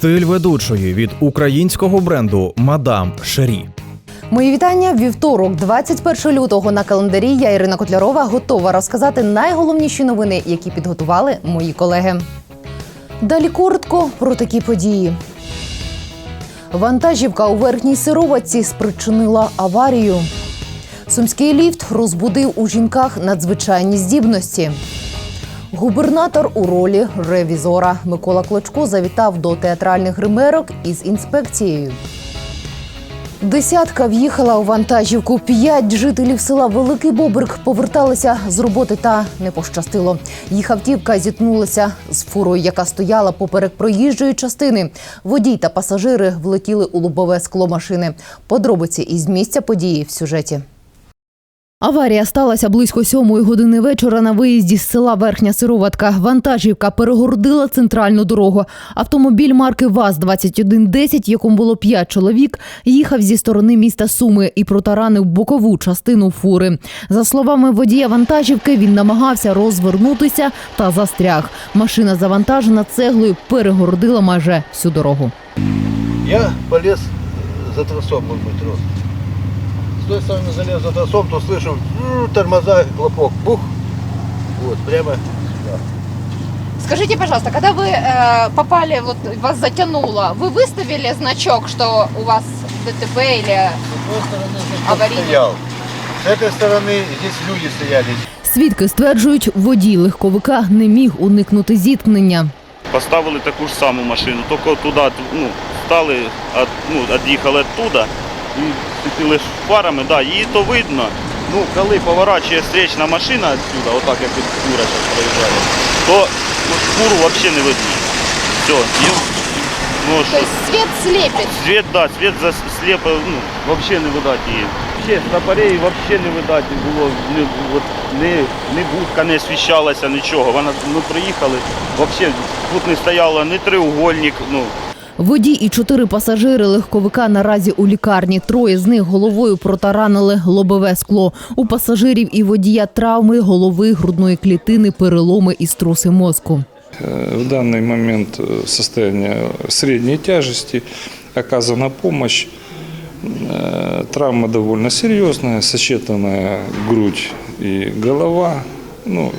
Стиль ведучої від українського бренду Мадам Шері. Мої вітання. Вівторок, 21 лютого на календарі. Я Ірина Котлярова готова розказати найголовніші новини, які підготували мої колеги. Далі коротко про такі події. Вантажівка у верхній сироватці спричинила аварію. Сумський ліфт розбудив у жінках надзвичайні здібності. Губернатор у ролі ревізора Микола Клочко завітав до театральних гримерок із інспекцією. Десятка в'їхала у вантажівку. П'ять жителів села Великий Бобрик поверталися з роботи та не пощастило. Їх автівка зіткнулася з фурою, яка стояла поперек проїжджої частини. Водій та пасажири влетіли у лобове скло машини. Подробиці із місця події в сюжеті. Аварія сталася близько сьомої години вечора на виїзді з села Верхня Сироватка. Вантажівка перегородила центральну дорогу. Автомобіль марки ВАЗ-2110, в якому було п'ять чоловік, їхав зі сторони міста Суми і протаранив бокову частину фури. За словами водія вантажівки, він намагався розвернутися та застряг. Машина завантажена цеглою перегородила майже всю дорогу. Я полез за тросом, может быть, рос. С той стороны залез за тросом, то слышу м, тормоза, хлопок, бух. Вот, прямо сюда. Скажите, пожалуйста, когда вы э, попали, вот вас затянуло, вы выставили значок, что у вас ДТП или... С той стороны значок Аварийный. стоял. С этой стороны здесь люди стояли. Свідки стверджують, водій легковика не міг уникнути зіткнення. Поставили таку ж саму машину, тільки туди ну, стали, от, ну, від'їхали оттуда і світили ж фарами, да, її то видно. Ну, коли поворачує встречна машина відсюди, отак як от фура зараз проїжджає, то ну, фуру взагалі не видно. Все, ну, То що, есть свет слепит. світ, да, світ засліпив, ну, взагалі не видать її. Ще стопорей взагалі не видать було, не, от, не, не будка не освіщалася, нічого. Вона, ми приїхали, взагалі тут не стояло ні треугольник, ну, Водій і чотири пасажири легковика наразі у лікарні. Троє з них головою протаранили лобове скло. У пасажирів і водія травми голови, грудної клітини, переломи і струси мозку. Э, В данный момент э, состояние средней тяжести, оказана помощь. Э, Травма довольно серьезная, сочетанная грудь и голова. Ну,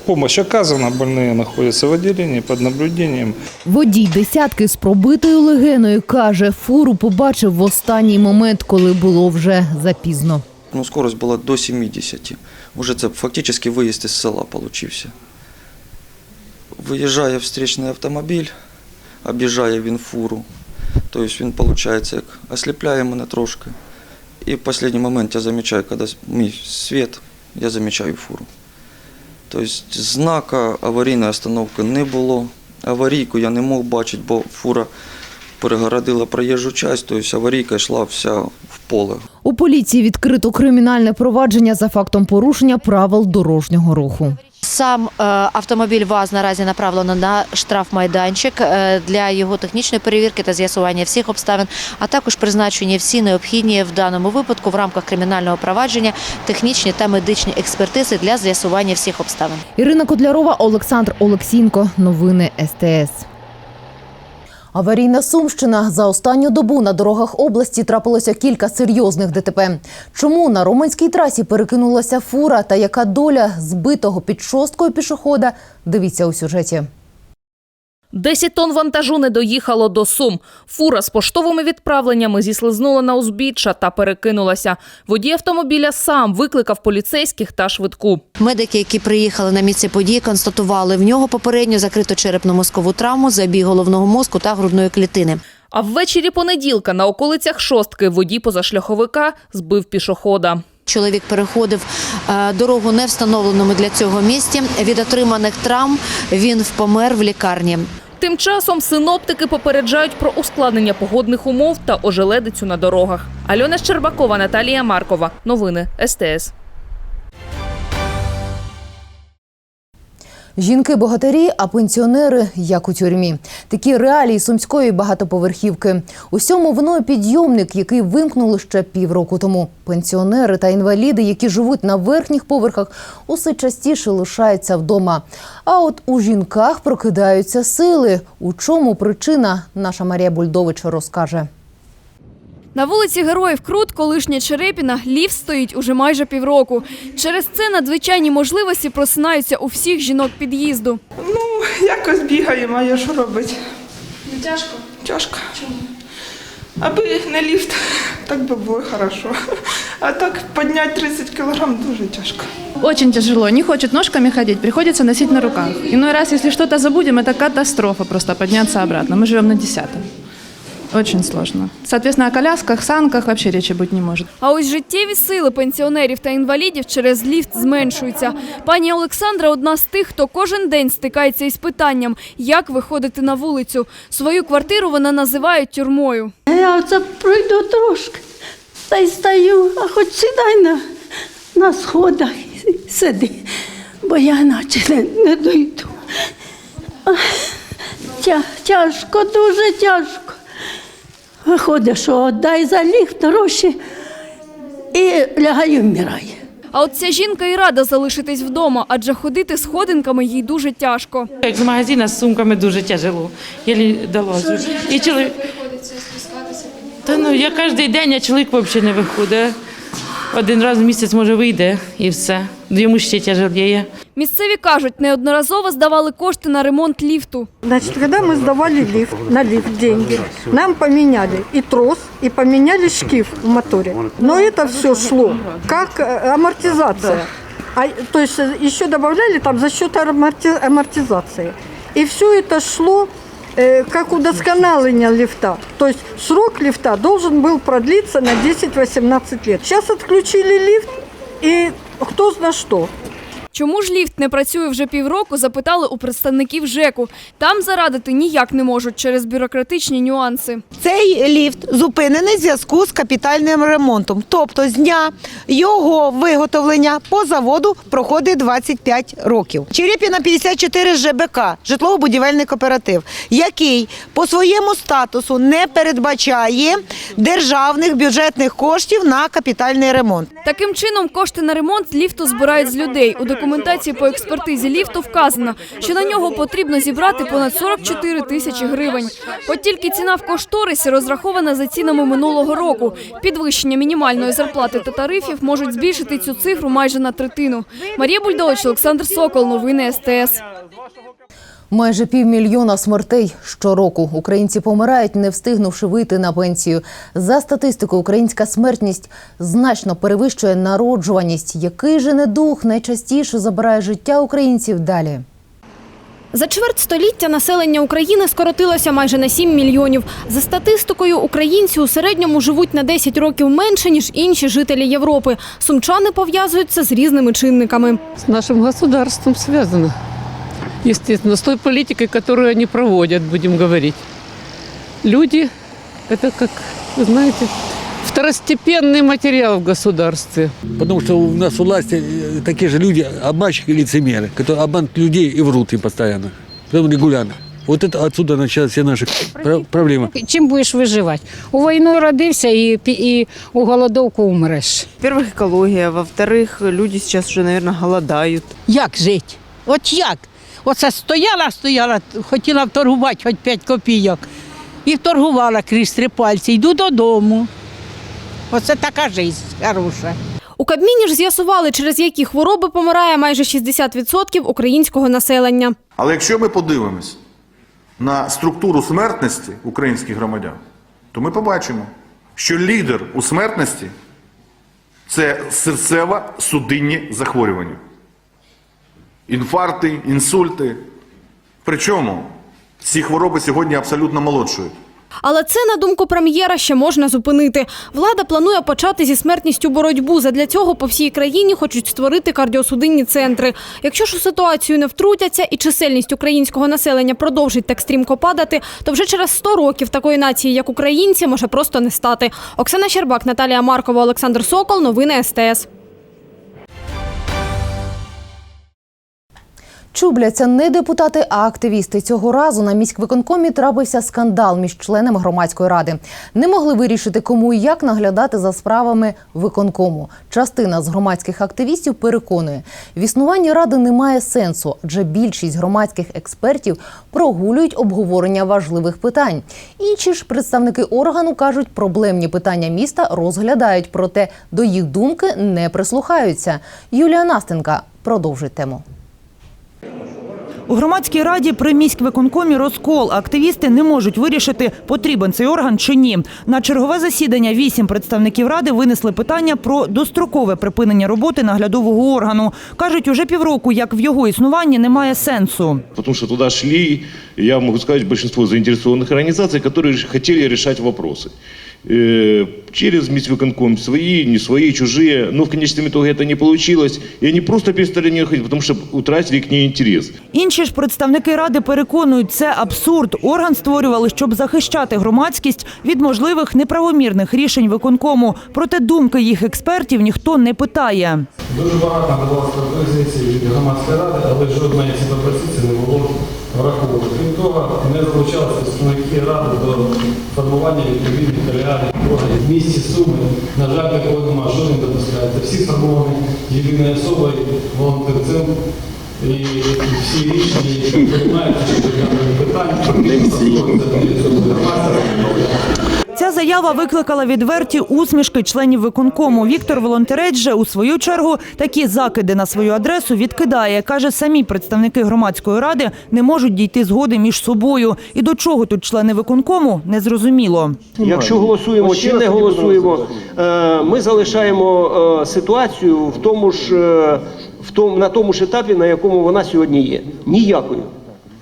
помощь оказана, больные находятся в отделении под наблюдением. Водій десятки з пробитою легеною каже, фуру побачив в останній момент, коли було вже запізно. Ну, скорость була до 70. Уже це фактично виїзд із села получився. Виїжджає встречний автомобіль, об'їжджає він фуру. Тобто він, виходить, як осліпляє мене трошки. І в останній момент я замічаю, коли мій світ, я замічаю фуру. Тобто знака аварійної остановки не було. Аварійку я не мог бачити, бо фура перегородила проїжджу часть, тобто аварійка йшла вся в поле. У поліції відкрито кримінальне провадження за фактом порушення правил дорожнього руху. Сам е, автомобіль ВАЗ наразі направлено на штрафмайданчик е, для його технічної перевірки та з'ясування всіх обставин, а також призначені всі необхідні в даному випадку в рамках кримінального провадження технічні та медичні експертизи для з'ясування всіх обставин. Ірина Котлярова, Олександр Олексінко. Новини СТС. Аварійна Сумщина за останню добу на дорогах області трапилося кілька серйозних ДТП. Чому на Романській трасі перекинулася фура та яка доля збитого під шосткою пішохода? Дивіться у сюжеті. 10 тонн вантажу не доїхало до Сум. Фура з поштовими відправленнями зіслизнула на узбіччя та перекинулася. Водій автомобіля сам викликав поліцейських та швидку. Медики, які приїхали на місце події, констатували в нього попередньо закрито черепно-мозкову травму, забій головного мозку та грудної клітини. А ввечері понеділка на околицях шостки водій позашляховика збив пішохода. Чоловік переходив е, дорогу не встановленому для цього місці. Від отриманих травм він помер в лікарні. Тим часом синоптики попереджають про ускладнення погодних умов та ожеледицю на дорогах. Альона Щербакова, Наталія Маркова. Новини СТС. Жінки-богатирі, а пенсіонери як у тюрмі. Такі реалії сумської багатоповерхівки. Усьому виною підйомник, який вимкнули ще півроку тому. Пенсіонери та інваліди, які живуть на верхніх поверхах, усе частіше лишаються вдома. А от у жінках прокидаються сили. У чому причина? Наша Марія Бульдович розкаже. На вулиці Героїв Крут, колишня Черепіна, ліфт стоїть уже майже півроку. Через це надзвичайні можливості просинаються у всіх жінок під'їзду. Ну, якось бігаємо, а я що робити? Не тяжко? Тяжко. Чому? Аби не ліфт, так би було хорошо. А так підняти 30 кілограм дуже тяжко. Очень тяжело, не хочет ножками ходить, приходится носить на руках. Иной раз, если что-то забудем, это катастрофа просто подняться обратно. Мы живем на десятом. Очень сложно. Соответственно, о колясках, санках вообще речи быть не может. А ось життєві сили пенсіонерів та інвалідів через ліфт зменшуються. Пані Олександра одна з тих, хто кожен день стикається із питанням, як виходити на вулицю. Свою квартиру вона називає тюрмою. Я оце пройду трошки, та й стою, а хоч сідай на, на сходах і сиди, бо я наче не, не дойду. Тя, тяжко, дуже тяжко. Виходить, що дай за ліфт гроші і лягаю, вмираю. А от ця жінка і рада залишитись вдома, адже ходити сходинками їй дуже тяжко. Як з магазину з сумками дуже тяжело. Я долазу. І чоловік... Та ну я кожен день, а чоловік взагалі не виходить. Один раз в місяць може вийде і все. Йому ще тяжеліє. Місцеві кажуть, неодноразово здавали кошти на ремонт ліфту. Значит, когда мы сдавали лифт, на лифт деньги, нам поменяли и трос, и поменяли шкив в моторе. Но это все шло как э, амортизация. А, то есть э, еще добавляли там за счет аморти- амортизации. И все это шло э, как удосконаление лифта. То есть срок лифта должен был продлиться на 10-18 лет. Сейчас отключили лифт, и кто знает что. Чому ж ліфт не працює вже півроку, запитали у представників ЖЕКу. Там зарадити ніяк не можуть через бюрократичні нюанси. Цей ліфт зупинений в зв'язку з капітальним ремонтом. Тобто з дня його виготовлення по заводу проходить 25 років. Черепіна 54 ЖБК, житлово-будівельний кооператив, який по своєму статусу не передбачає державних бюджетних коштів на капітальний ремонт. Таким чином, кошти на ремонт ліфту збирають з людей. У документації по експертизі ліфту вказано, що на нього потрібно зібрати понад 44 тисячі гривень. От тільки ціна в кошторисі розрахована за цінами минулого року. Підвищення мінімальної зарплати та тарифів можуть збільшити цю цифру майже на третину. Марія Бульдович, Олександр Сокол, новини СТС. Майже півмільйона смертей щороку. Українці помирають, не встигнувши вийти на пенсію. За статистикою, українська смертність значно перевищує народжуваність. Який же недух найчастіше забирає життя українців далі? За чверть століття населення України скоротилося майже на 7 мільйонів. За статистикою, українці у середньому живуть на 10 років менше, ніж інші жителі Європи. Сумчани пов'язують це з різними чинниками. с нашим государством связано. Естественно, с той политикой, которую они проводят, будем говорить. Люди – это как, вы знаете, второстепенный материал в государстве. Потому что у нас у власти э, такие же люди, обманщики и лицемеры, которые обманывают людей и врут им постоянно. Притом регулярно. Вот это отсюда начались все наши про- проблемы. Чим будеш виживати? У війну родився і, пі- і у голодовку умреш. Во-первых, экология. Во-вторых, люди сейчас уже, наверное, голодают. Як жити? От як? Оце стояла, стояла, хотіла вторгувати хоч 5 копійок. І вторгувала крізь три пальці. Йду додому. Оце така життя хороша. У Кабміні ж з'ясували, через які хвороби помирає майже 60% українського населення. Але якщо ми подивимось на структуру смертності українських громадян, то ми побачимо, що лідер у смертності це серцево-судинні захворювання. Інфаркти, інсульти. Причому ці хвороби сьогодні абсолютно молодшують. Але це, на думку прем'єра, ще можна зупинити. Влада планує почати зі смертністю боротьбу. Задля цього по всій країні хочуть створити кардіосудинні центри. Якщо ж у ситуацію не втрутяться і чисельність українського населення продовжить так стрімко падати, то вже через 100 років такої нації, як українці, може просто не стати. Оксана Щербак, Наталія Маркова, Олександр Сокол. Новини СТС. Чубляться не депутати, а активісти. Цього разу на міськвиконкомі трапився скандал між членами громадської ради. Не могли вирішити, кому і як наглядати за справами виконкому. Частина з громадських активістів переконує, в існуванні ради немає сенсу, адже більшість громадських експертів прогулюють обговорення важливих питань. Інші ж представники органу кажуть, проблемні питання міста розглядають, проте до їх думки не прислухаються. Юлія Настенка продовжить тему. У громадській раді при міськвиконкомі розкол. Активісти не можуть вирішити, потрібен цей орган чи ні. На чергове засідання вісім представників ради винесли питання про дострокове припинення роботи наглядового органу. кажуть, уже півроку, як в його існуванні немає сенсу. Потому что туда шли, я могу сказать, большинство заинтересованных организаций, которые хотели решать вопросы. Э, Через міськвиконком свои, не свои, чужие. Но в конечном итоге это не получилось. И они просто перестали не ходить, потому что утратили к ней интерес. Інші ж представники ради переконують, це абсурд. Орган створювали, щоб захищати громадськість від можливих неправомірних рішень виконкому. Проте думки їх експертів ніхто не питає. Дуже багато надавалося пропозицій від громадської ради, але жодної ці пропозиції не було враховано. Крім того, не залучалися представники ради до формування відповідних реальних органів в місті Суми. На жаль, такого немає, що не допускається. Всі формовані єдиною особою, волонтерцем. І всі рішення, які приймаються щодо даних питань, Ця заява викликала відверті усмішки членів виконкому. Віктор Волонтерець же у свою чергу такі закиди на свою адресу відкидає. Каже, самі представники громадської ради не можуть дійти згоди між собою. І до чого тут члени виконкому незрозуміло. Якщо голосуємо чи не голосуємо, е, ми залишаємо е, ситуацію в тому ж е, в тому на тому ж етапі, на якому вона сьогодні є. Ніякою.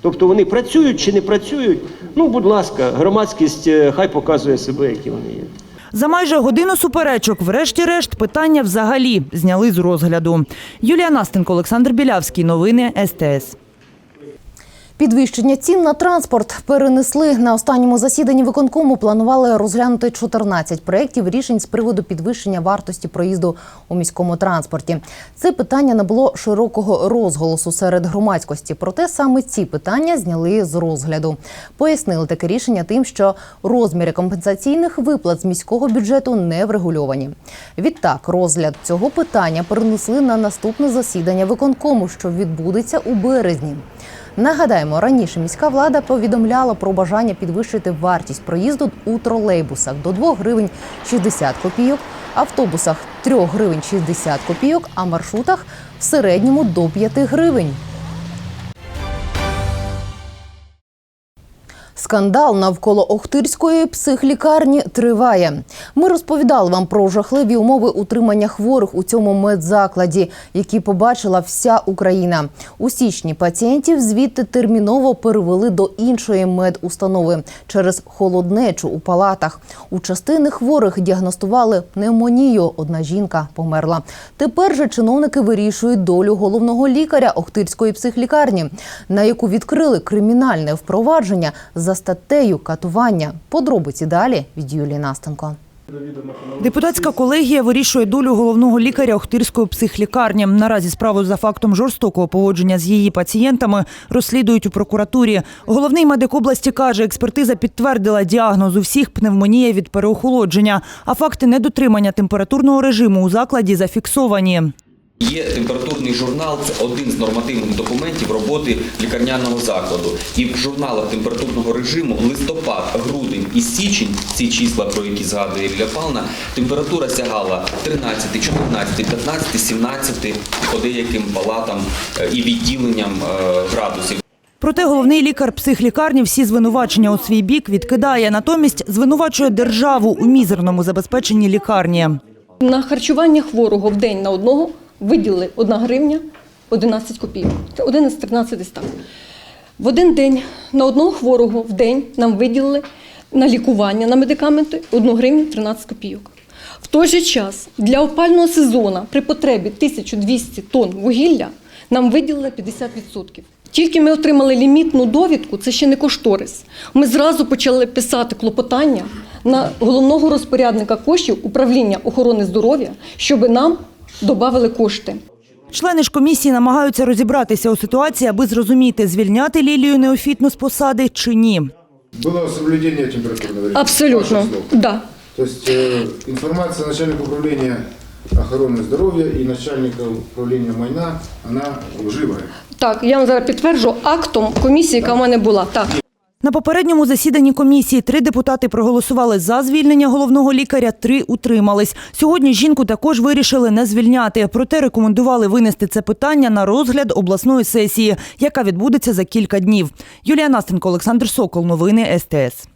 Тобто вони працюють чи не працюють. Ну, будь ласка, громадськість е, хай показує себе, які вони є. За майже годину суперечок, врешті-решт, питання взагалі зняли з розгляду. Юлія Настенко, Олександр Білявський. Новини СТС. Підвищення цін на транспорт перенесли на останньому засіданні виконкому. Планували розглянути 14 проєктів рішень з приводу підвищення вартості проїзду у міському транспорті. Це питання набуло широкого розголосу серед громадськості. Проте саме ці питання зняли з розгляду. Пояснили таке рішення тим, що розміри компенсаційних виплат з міського бюджету не врегульовані. Відтак, розгляд цього питання перенесли на наступне засідання виконкому, що відбудеться у березні. Нагадаємо, раніше міська влада повідомляла про бажання підвищити вартість проїзду у тролейбусах до 2 гривень 60 копійок, автобусах 3 гривень 60 копійок, а маршрутах в середньому до 5 гривень. Скандал навколо Охтирської психлікарні триває. Ми розповідали вам про жахливі умови утримання хворих у цьому медзакладі, які побачила вся Україна. У січні пацієнтів звідти терміново перевели до іншої медустанови через холоднечу у палатах. У частини хворих діагностували пневмонію. Одна жінка померла. Тепер же чиновники вирішують долю головного лікаря Охтирської психлікарні, на яку відкрили кримінальне впровадження за статтею катування. Подробиці далі від Юлії Настенко. Депутатська колегія вирішує долю головного лікаря Охтирської психлікарні. Наразі справу за фактом жорстокого поводження з її пацієнтами розслідують у прокуратурі. Головний медик області каже, експертиза підтвердила діагноз у всіх пневмонія від переохолодження, а факти недотримання температурного режиму у закладі зафіксовані. Є температурний журнал, це один з нормативних документів роботи лікарняного закладу. І в журналах температурного режиму листопад, грудень і січень, ці числа, про які згадує Лілія Павловна, температура сягала 13, 14, 15, 17 по деяким палатам е, і відділенням е, градусів. Проте головний лікар психлікарні всі звинувачення у свій бік відкидає. Натомість звинувачує державу у мізерному забезпеченні лікарні. На харчування хворого в день на одного виділили 1 гривня 11 копійок. Це 1 з 13 десь так. В один день на одного хворого в день нам виділили на лікування, на медикаменти 1 гривню 13 копійок. В той же час для опального сезону при потребі 1200 тонн вугілля нам виділили 50%. Тільки ми отримали лімітну довідку, це ще не кошторис. Ми зразу почали писати клопотання на головного розпорядника коштів управління охорони здоров'я, щоб нам додали кошти. Члени ж комісії намагаються розібратися у ситуації, аби зрозуміти, звільняти Лілію Неофітну з посади чи ні. Было соблюдение температурного режима? Абсолютно, Ваших слов. да. То есть э, информация начальника управления охороны здоровья и начальника управления майна, она лживая. Так, я вам зараз підтверджу актом комісії, яка в мене була. Так. На попередньому засіданні комісії три депутати проголосували за звільнення головного лікаря, три утримались. Сьогодні жінку також вирішили не звільняти, проте рекомендували винести це питання на розгляд обласної сесії, яка відбудеться за кілька днів. Юлія Настенко, Олександр Сокол. Новини СТС.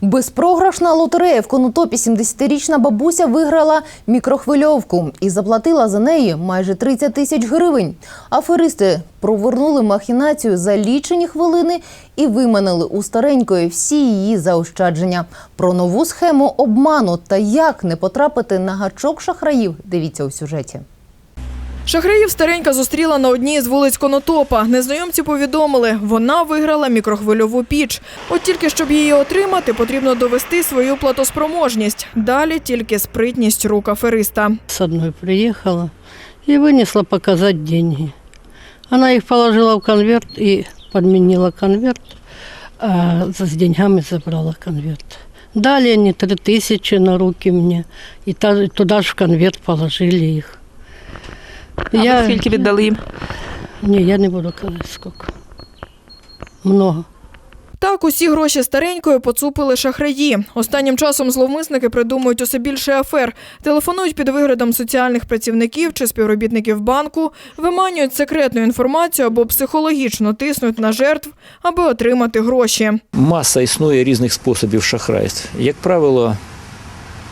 Безпрограшна лотерея в Конотопі 70-річна бабуся виграла мікрохвильовку і заплатила за неї майже 30 тисяч гривень. Аферисти провернули махінацію за лічені хвилини і виманили у старенької всі її заощадження. Про нову схему обману та як не потрапити на гачок шахраїв. Дивіться у сюжеті. Шахраїв старенька зустріла на одній з вулиць Конотопа. Незнайомці повідомили, вона виграла мікрохвильову піч. От тільки щоб її отримати, потрібно довести свою платоспроможність. Далі тільки спритність рук афериста. С одной приехала и вынесла показать деньги. Она их положила в конверт и подменила конверт, а с деньгами забрала конверт. Дали они три тысячи на руки мне, и та- туда же в конверт положили их. А ви скільки віддали їм? Не, я не буду казать сколько. Много. Так, усі гроші старенької поцупили шахраї. Останнім часом зловмисники придумують усе більше афер, телефонують під виглядом соціальних працівників чи співробітників банку, виманюють секретну інформацію або психологічно тиснуть на жертв, аби отримати гроші. Маса існує різних способів шахрайств. Як правило,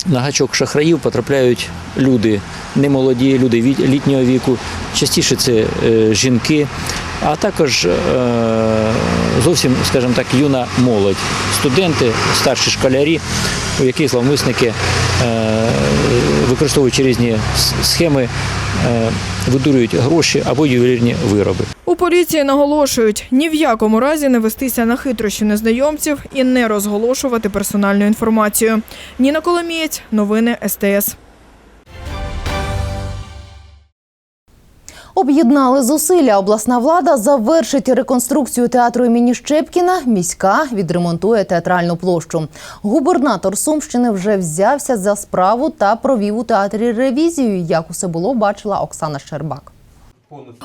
на гачок шахраїв потрапляють люди, немолоді, люди літнього віку, частіше це е, жінки, а також е, зовсім, скажімо так, юна молодь, студенти, старші школярі, у яких зловмисники, е, використовуючи різні схеми, видурюють гроші або ювелірні вироби. У поліції наголошують ні в якому разі не вестися на хитрощі незнайомців і не розголошувати персональну інформацію. Ніна Коломієць, новини СТС. Об'єднали зусилля. Обласна влада завершить реконструкцію театру імені Щепкіна. Міська відремонтує театральну площу. Губернатор Сумщини вже взявся за справу та провів у театрі ревізію. Як усе було, бачила Оксана Щербак.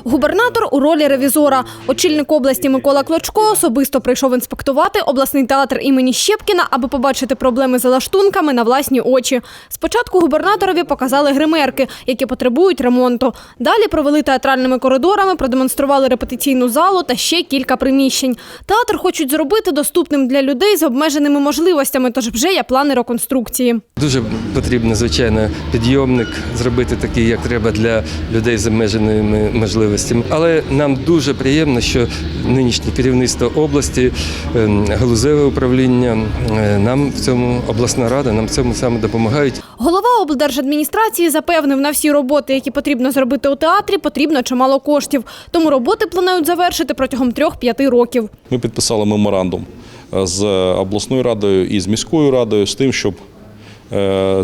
Губернатор у ролі ревізора. Очільник області Микола Клочко особисто прийшов інспектувати обласний театр імені Щепкіна, аби побачити проблеми з лаштунками на власні очі. Спочатку губернаторові показали гримерки, які потребують ремонту. Далі провели театральними коридорами, продемонстрували репетиційну залу та ще кілька приміщень. Театр хочуть зробити доступним для людей з обмеженими можливостями, тож вже є плани реконструкції. Дуже потрібно, звичайно, підйомник зробити такий, як треба для людей з обмеженими можливостями. Але нам дуже приємно, що нинішнє керівництво області, ем, галузеве управління, е, нам в цьому обласна рада, нам в цьому саме допомагають. Голова облдержадміністрації запевнив, на всі роботи, які потрібно зробити у театрі, потрібно чимало коштів. Тому роботи планують завершити протягом трьох-п'яти років. Ми підписали меморандум е, з обласною радою і з міською радою з тим, щоб е,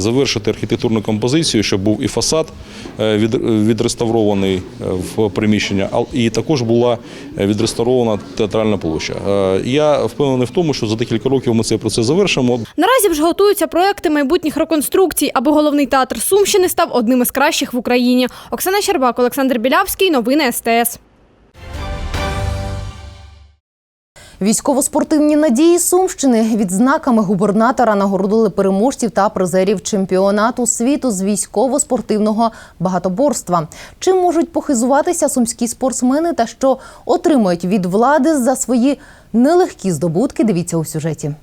завершити архітектурну композицію, щоб був і фасад е, відреставрований е, в приміщення, і також була е, відреставрована театральна площа. Е, Я впевнений в тому, що за декілька років ми цей процес завершимо. Наразі вже готуються проекти майбутніх реконструкцій, аби головний театр Сумщини став одним із кращих в Україні. Оксана Щербак, Олександр Білявський. Новини СТС. Військово-спортивні надії Сумщини відзнаками губернатора нагородили переможців та призерів чемпіонату світу з військово-спортивного багатоборства. Чим можуть похизуватися сумські спортсмени та що отримують від влади за свої нелегкі здобутки? Дивіться у сюжеті.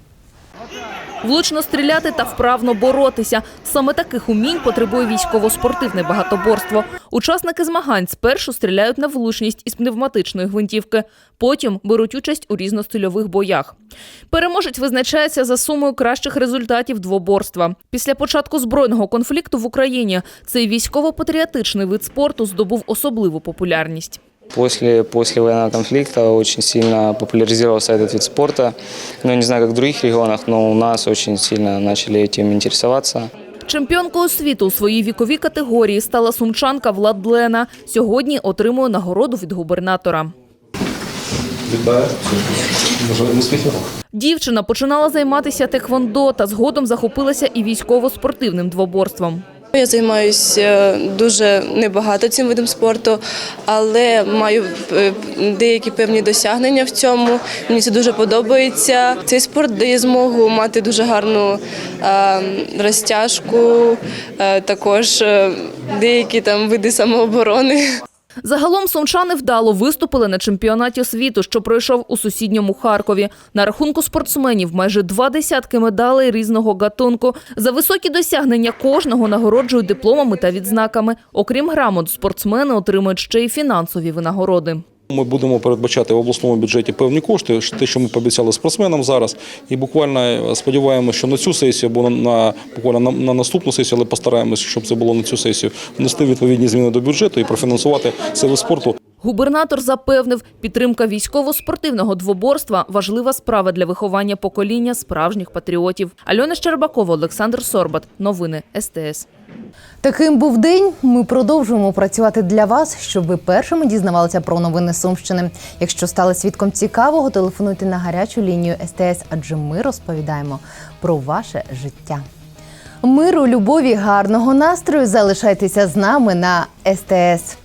Влучно стріляти та вправно боротися. Саме таких умінь потребує військово-спортивне багатоборство. Учасники змагань спершу стріляють на влучність із пневматичної гвинтівки, потім беруть участь у різностильових боях. Переможець визначається за сумою кращих результатів двоборства. Після початку збройного конфлікту в Україні цей військово-патріотичний вид спорту здобув особливу популярність. После, после военного конфликта очень сильно популяризировался этот вид спорта. Ну, не знаю, как в других регионах, но у нас очень сильно начали этим интересоваться. Чемпіонкою світу у своїй віковій категорії стала сумчанка Владлена. Сьогодні отримує нагороду від губернатора. Вітаю. Дівчина починала займатися теквондо та згодом захопилася і військово-спортивним двоборством. Я займаюся дуже небагато цим видом спорту, але маю е, деякі певні досягнення в цьому. Мені це дуже подобається. Цей спорт дає змогу мати дуже гарну е, розтяжку, е, також е, деякі там види самооборони. Загалом сумчани вдало виступили на чемпіонаті світу, що пройшов у сусідньому Харкові. На рахунку спортсменів майже два десятки медалей різного гатунку. За високі досягнення кожного нагороджують дипломами та відзнаками. Окрім грамот, спортсмени отримують ще й фінансові винагороди. Ми будемо передбачати в обласному бюджеті певні кошти, те, що ми пообіцяли спортсменам зараз. І буквально сподіваємося, що на цю сесію або на буквально на, на наступну сесію, але постараємося, щоб це було на цю сесію, внести відповідні зміни до бюджету і профінансувати сили спорту. Губернатор запевнив, підтримка військово-спортивного двоборства – важлива справа для виховання покоління справжніх патріотів. Альона Щербакова, Олександр Сорбат. Новини СТС. Таким був день. Ми продовжуємо працювати для вас, щоб ви першими дізнавалися про новини Сумщини. Якщо стали свідком цікавого, телефонуйте на гарячу лінію СТС, адже ми розповідаємо про ваше життя. Миру, любові, гарного настрою. Залишайтеся з нами на СТС.